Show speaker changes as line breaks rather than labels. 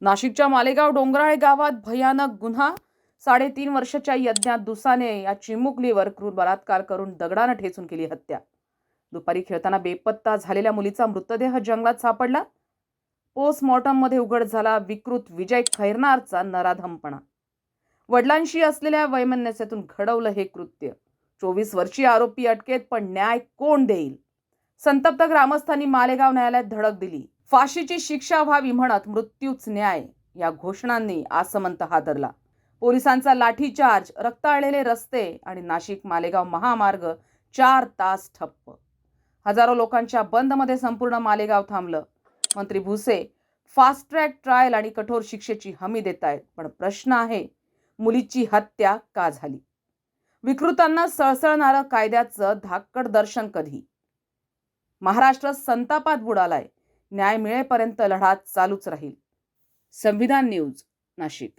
नाशिकच्या मालेगाव डोंगराळे गावात भयानक गुन्हा. साडेतीन वर्षाच्या यज्ञात दुसाने या चिमुकलीवर क्रूर बलात्कार करून दगडानं ठेचून केली हत्या. दुपारी खेळताना बेपत्ता झालेल्या मुलीचा मृतदेह जंगलात सापडला. पोस्टमॉर्टममध्ये उघड झाला विकृत विजय खैरनारचा नराधमपणा. वडिलांशी असलेल्या वैमनस्यातून घडवलं हे कृत्य. चोवीस वर्षीय आरोपी अटकेत पण न्याय कोण देईल? संतप्त ग्रामस्थांनी मालेगाव न्यायालयात धडक दिली. फाशीची शिक्षा व्हावी म्हणत मृत्यूच न्याय या घोषणांनी आसमंत हादरला. पोलिसांचा लाठीचार्ज रक्ताळलेले रस्ते आणि नाशिक मालेगाव महामार्ग चार तास ठप्प. हजारो लोकांच्या बंदमध्ये संपूर्ण मालेगाव थांबलं. मंत्री भुसे फास्ट ट्रॅक ट्रायल आणि कठोर शिक्षेची हमी देत आहेत पण प्रश्न आहे मुलीची हत्या का झाली? विकृतांना सळसळणारं कायद्याचं धाकड दर्शन कधी? महाराष्ट्र संतापात बुडालाय. न्याय मिळेपर्यंत लढा चालूच राहील. संविधान न्यूज नाशिक.